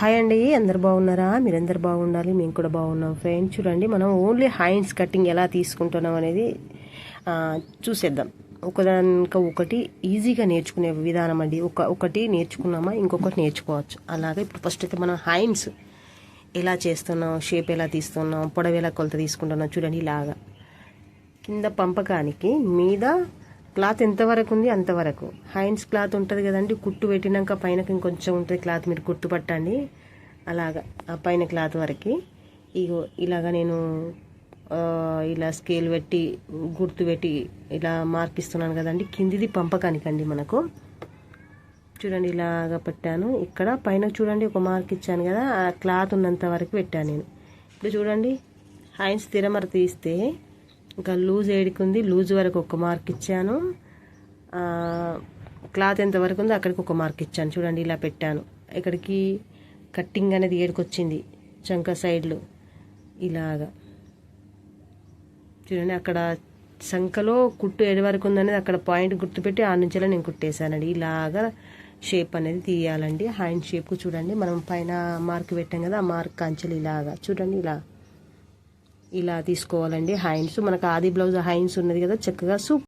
Hi అండి అందరు బాగున్నారా? మీరందరు బాగుండాలి మేము కూడా బాగున్నాం ఫ్రెండ్స్ చూడండి మనం ఓన్లీ హ్యాండ్స్ కటింగ్ ఎలా తీసుకుంటున్నాం అనేది చూసేద్దాం. ఒకదానిక ఒకటి ఈజీగా నేర్చుకునే విధానం అండి. ఒక ఒకటి నేర్చుకున్నామా ఇంకొకటి నేర్చుకోవచ్చు. అలాగే ఇప్పుడు ఫస్ట్ అయితే మనం హ్యాండ్స్ ఎలా చేస్తున్నాం షేప్ ఎలా తీస్తున్నాం పొడవు ఎలా కొలత తీసుకుంటున్నాం చూడండి ఇలాగా. కింద పంపకానికి మీద క్లాత్ ఎంతవరకు ఉంది అంతవరకు హైన్స్ క్లాత్ ఉంటుంది కదండి కుట్టు పెట్టినాక పైన ఇంకొంచెం ఉంటుంది క్లాత్ మీరు గుర్తుపట్టండి. అలాగా ఆ పైన క్లాత్ వరకు. ఇగో ఇలాగా నేను ఇలా స్కేల్ పెట్టి గుర్తు పెట్టి ఇలా మార్క్ ఇస్తున్నాను కదండి. కిందిది పంపకానికండి మనకు. చూడండి ఇలాగా పెట్టాను. ఇక్కడ పైన చూడండి ఒక మార్క్ ఇచ్చాను కదా ఆ క్లాత్ ఉన్నంత వరకు పెట్టాను నేను. ఇప్పుడు చూడండి హైన్స్ తిరమర తీస్తే ఇంకా లూజ్ ఏడికి లూజ్ వరకు ఒక మార్క్ ఇచ్చాను. క్లాత్ ఎంత వరకు ఉందో అక్కడికి ఒక మార్క్ ఇచ్చాను. చూడండి ఇలా పెట్టాను. ఇక్కడికి కట్టింగ్ అనేది ఏడుకొచ్చింది. చంక సైడ్లు. ఇలాగా. చూడండి అక్కడ సంఖలో కుట్టు ఏడు వరకు ఉందనేది అక్కడ పాయింట్ గుర్తుపెట్టి ఆ నుంచెలా నేను కుట్టేశానండి. ఇలాగా షేప్ అనేది తీయాలండి. హ్యాండ్ షేప్ చూడండి. మనం పైన మార్క్ పెట్టాం కదా ఆ మార్క్ అంచెలు ఇలాగా. చూడండి ఇలా ఇలా తీసుకోవాలండి. హ్యాండ్స్ మనకు ఆది బ్లౌజ్ హ్యాండ్స్ ఉన్నది కదా చక్కగా సూప్